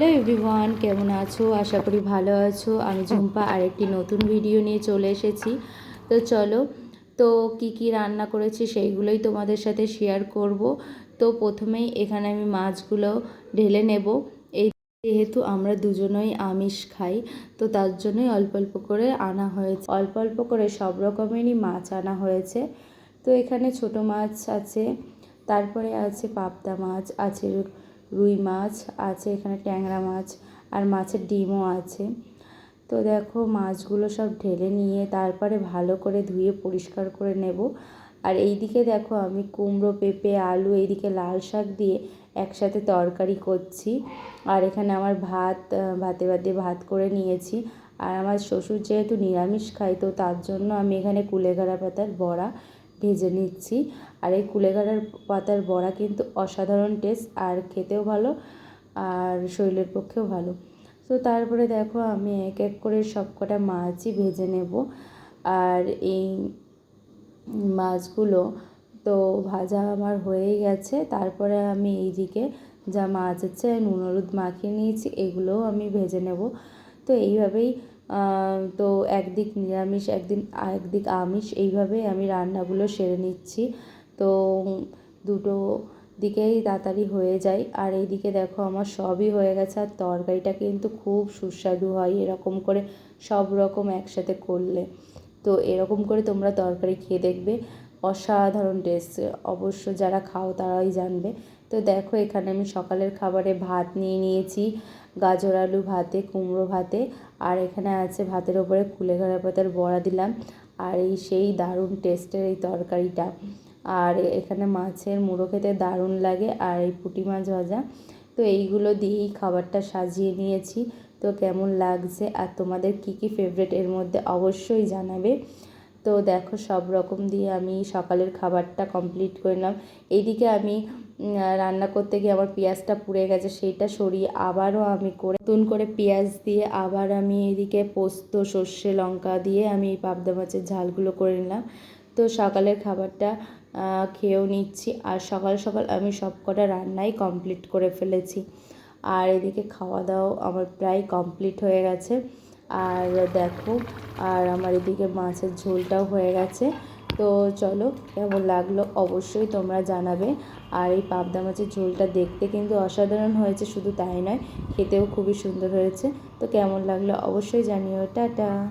Hello everyone, কেমন আছো? আশা করি ভালো আছো। আমি ঝুম্পা, আরেকটি নতুন ভিডিও নিয়ে চলে এসেছি। তো চলো, তো কি কি রান্না করেছি সেইগুলোই তোমাদের সাথে শেয়ার করব। তো প্রথমেই এখানে আমি মাছগুলো ঢেলে নেব। এই যেহেতু আমরা দুজনেই আমিষ খাই, তো তার জন্যই অল্প অল্প করে আনা হয়েছে। অল্প অল্প করে সব রকমেরই মাছ আনা হয়েছে। তো এখানে ছোট মাছ আছে, তারপরে আছে পাবদা মাছ, আছে রুই মাছ আছে, এখানে ট্যাংরা মাছ আর মাছের ডিমও আছে। তো দেখো মাছগুলো সব ঢেলে নিয়ে তারপরে ভালো করে ধুয়ে পরিষ্কার করে নেব। আর এইদিকে দেখো আমি কুমড়ো, পেঁপে, আলু, এইদিকে লাল শাক দিয়ে একসাথে তরকারি করছি। আর এখানে আমার ভাত, ভাতে ভাতে ভাত করে নিয়েছি। আর আমার শ্বশুর যেহেতু নিরামিষ খায়, তো তার জন্য আমি এখানে কুলেখাড়া পাতার বড়া ভেজে নিচ্ছি। আর এই কুলেখাড়ার পাতার বড়া কিন্তু অসাধারণ টেস্ট আর খেতেও ভালো, আর শরীরের পক্ষেও ভালো। তো তারপরে দেখো আমি এক এক করে সব কটা মাছই ভেজে নেব। আর এই মাছগুলো তো ভাজা আমার হয়েই গেছে। তারপরে আমি এইদিকে যা মাছ আছে, নুন, হলুদ মাখিয়ে নিয়েছি, এগুলোও আমি ভেজে নেব। তো এইভাবেই তো একদিক নিরামিষ, একদিন, একদিক আমিষ এইভাবে আমি রান্নাগুলো সেরে নিচ্ছি। তো দুটো দিকেই তাড়াতাড়ি হয়ে যায়। আর এইদিকে দেখো আমার সবই হয়ে গেছে, আর তরকারিটা কিন্তু খুব সুস্বাদু হয়, এরকম করে সব রকম একসাথে করলে। তো এরকম করে তোমরা তরকারি খেয়ে দেখবে। অসাধারণ টেস্ট অবশ্য যারা খাও তারাই জানবে। তো দেখো, এখানে আমি সকালের খাবারে ভাত নিয়ে নিয়েছি। গাজর আলু ভাতে, কুমড়ো ভাতে, আর এখানে আছে ভাতের ওপরে কুলেখাড়া পাতার বড়া দিলাম। আর এই সেই দারুণ টেস্টের এই তরকারিটা। আর এখানে মাছের মুড়ো খেতে দারুণ লাগে, আর এই পুঁটি মাছ ভাজা। তো এইগুলো দিয়েই খাবারটা সাজিয়ে নিয়েছি। তো কেমন লাগছে আর তোমাদের কি কি ফেভারেট এর মধ্যে অবশ্যই জানাবে। তো দেখো সব রকম দিয়ে আমি সকালের খাবারটা কমপ্লিট করে নিলাম। এইদিকে আমি রান্না করতে গিয়ে আমার পেঁয়াজটা পুড়ে গেছে, সেইটা সরিয়ে আবারও আমি করে নতুন করে পেঁয়াজ দিয়ে আবার আমি এদিকে পোস্ত, সর্ষে, লঙ্কা দিয়ে আমি পাবদা মাছের ঝালগুলো করে নিলাম। তো সকালের খাবারটা খেয়েও নিচ্ছি আর সকাল সকাল আমি সব কটা রান্নাই কমপ্লিট করে ফেলেছি। আর এদিকে খাওয়া দাওয়াও আমার প্রায় কমপ্লিট হয়ে গেছে। আর দেখো, আর আমার এদিকে মাছের ঝোলটাও হয়ে গেছে। তো চলো, কেমন লাগল অবশ্যই তোমরা জানাবে। আর এই পাবদা মাছের ঝোলটা দেখতে কিন্তু অসাধারণ হয়েছে, শুধু তাই নয়, খেতেও খুবই সুন্দর হয়েছে। তো কেমন লাগল অবশ্যই জানিও। টাটা!